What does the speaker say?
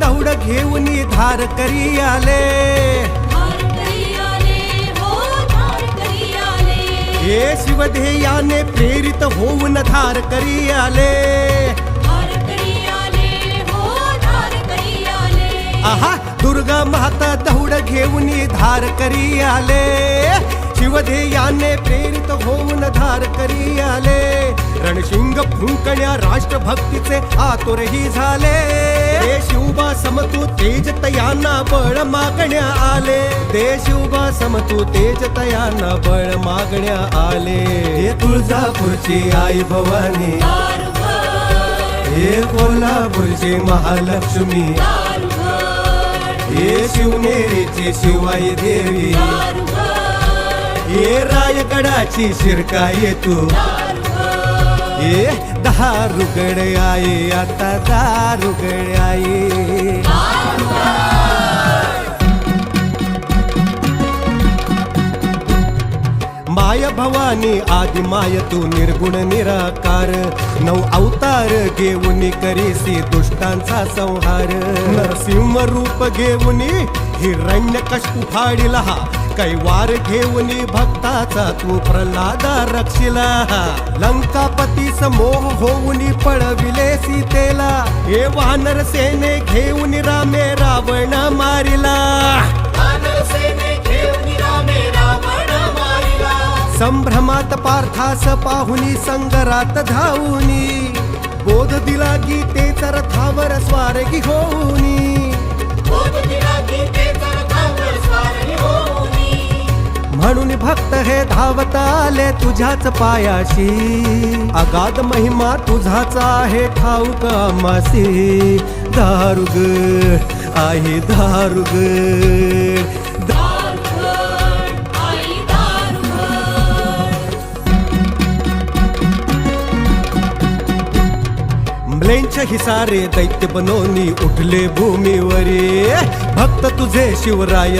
दौड घेऊन धार करी आले हे शिवधेयाने प्रेरित होऊन धार करी आले आहा दुर्गा माता दौड घेऊन धार करी आले शिवधेयाने प्रेरित होऊन धार करी आले रणशिंग फुंकण्या राष्ट्रभक्तीचे आतुरही झाले. शिव समतू तेज तयांना बळ मागण्या आले. देश उभा समतू तेज तयांना बळ मागण्या आले. हे तुळजापूरची आई भवानी. हे कोल्हापूरची महालक्ष्मी. हे शिवनेरीची शिवाई देवी. हे रायगडाची शिरकाय तू. ए दहा रुगड आहे आता दारुगड आहे माय भवानी आदि माय तू निर्गुण निराकार. नऊ अवतार घेऊन करीसी दुष्टांचा संहार. नरसिंह रूप घेऊन हिरण्य कशपू फाडिला कैवार घेऊन भक्ताचा तू प्रल्हादा रक्षिला. लंकापती समोह होऊन पळविले सीतेला. हे वानर सेने घेऊन रामे रावण मारिला. संभ्रमात पार्थास पाहुनी संगरात धावुनी. बोध दिला गीतेचा रथावर स्वारगी होऊनी. म्हणून भक्त हे धावत आले तुझ्याच पायाशी. अगाध महिमा तुझाच आहे ठाऊक मासी दारुग आई दारुग. दारुभर हिसारे दैत्य बनवणी उठले भूमीवरी. भक्त तुझे शिवराय